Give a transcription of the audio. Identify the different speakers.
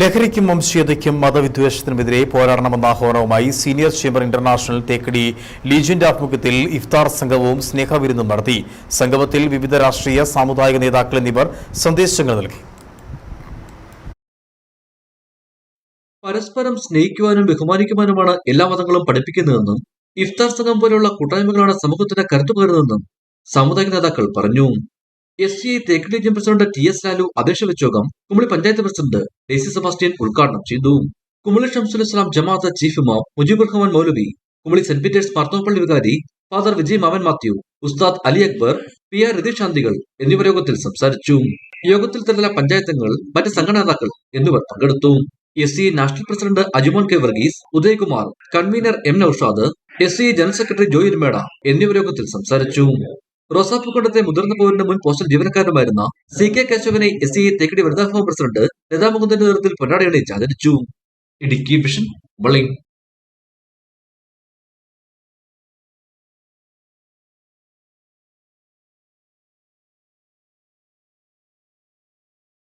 Speaker 1: ലഹരിക്കും വംശീയതയ്ക്കും മതവിദ്വേഷത്തിനുമെതിരെ പോരാടണമെന്ന ആഹ്വാനവുമായി സീനിയർ ചേംബർ ഇന്റർനാഷണൽ തേക്കടി ലീജിയന്റെ ആഭിമുഖ്യത്തിൽ ഇഫ്താർ സംഗമവും സ്നേഹവിരുന്നും നടത്തി. സംഗമത്തിൽ വിവിധ രാഷ്ട്രീയ സാമുദായിക നേതാക്കൾ എന്നിവർ സന്ദേശങ്ങൾ നൽകി.
Speaker 2: പരസ്പരം സ്നേഹിക്കുവാനും ബഹുമാനിക്കുവാനുമാണ് എല്ലാ മതങ്ങളും പഠിപ്പിക്കുന്നതെന്നും ഇഫ്താർ സംഘം പോലുള്ള കൂട്ടായ്മകളാണ് സമൂഹത്തിന്റെ കരുത്തു പകരുന്നതെന്നും സാമുദായിക നേതാക്കൾ പറഞ്ഞു. S C Thekkady region president T S Lalu അധ്യക്ഷ വെച്ചോകം Kumily panchayat president Daisy Sebastian ഉദ്ഘാടനം ചെയ്തു. കുമളി ഷംസുൽ ഇസ്ലാം ജമാഅത്ത് ചീഫ് ഇമാം മുജീബുർ റഹ്മാൻ മൗലവി കുമളി സെന്റ് പീറ്റേഴ്സ് മാർത്തോപ്പള്ളി വികാരി ഫാദർ വിജയ് മാമൻ മാത്യു ഉസ്താദ് അലി അക്ബർ പി ആർ രതീഷാന്തികൾ എന്നിവർ യോഗത്തിൽ സംസാരിച്ചു. യോഗത്തിൽ തന്നെ പഞ്ചായത്തങ്ങൾ മറ്റ് സംഘടനാതാക്കൾ എന്നിവർ പങ്കെടുത്തു. S C national president Ajumon K Varghese Udayakumar convener M Noushad S C general secretary join മേഡ എന്നിവർ യോഗത്തിൽ സംസാരിച്ചു. റോസാപ്പുക്കണ്ടത്തെ മുതിർന്ന പൗരന്റെ മുൻ പോസ്റ്റൽ ജീവനക്കാരനുമായിരുന്ന സി കെ കേശവനെ എസ് സി തേക്കടി വനിതാ പ്രസിഡന്റ് ലതാ മുകുന്ദന്റെ നേതൃത്വത്തിൽ പൊന്നാടയണിച്ച് ആദരിച്ചു ഇടുക്കി വിഷൻ